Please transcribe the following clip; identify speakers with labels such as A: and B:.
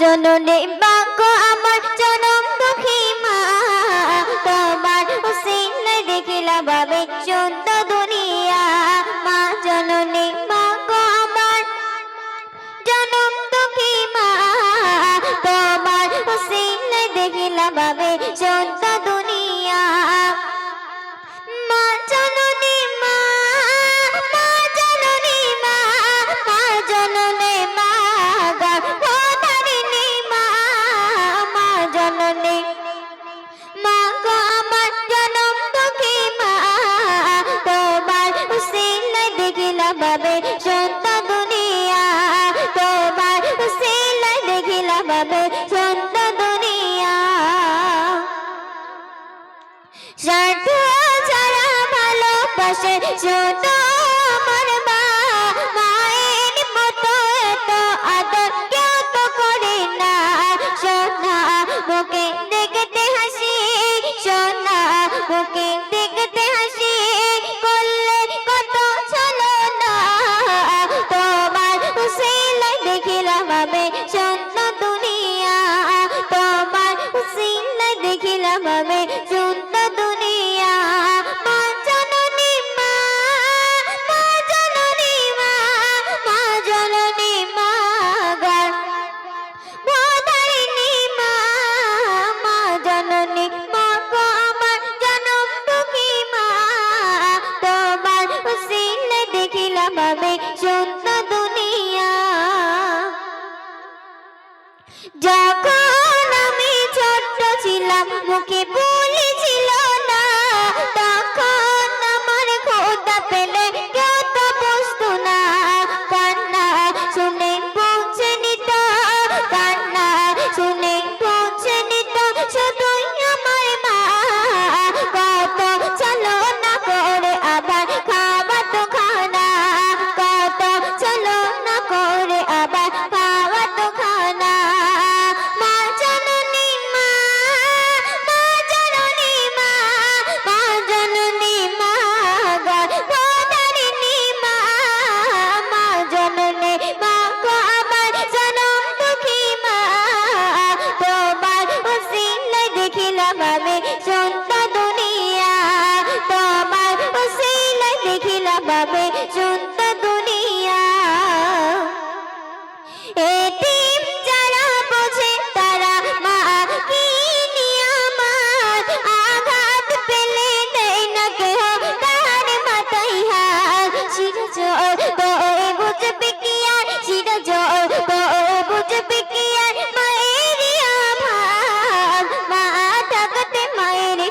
A: জননে বাক আমার জনম দুঃখী মা। তোমার হুসেলাই দেখিলা বাবে চন্দ দুনিয়া। মা, জননে বাক আমার জনম দুঃখী মা। তোমার হুসেলাই দেখিলা বাবে পাবে সন্ত দুনিয়া, তোমার সিলাই দেখিলা পাবে সন্ত দুনিয়া। যারা ছাড়া ভালোবাসে সন্ত আমার মা, মায়ের মতো এত আদর কেউ তো করে না। সোনা বুকে দেখতে হাসি, সোনা বুকে mami. Sí. দিলাম মুখে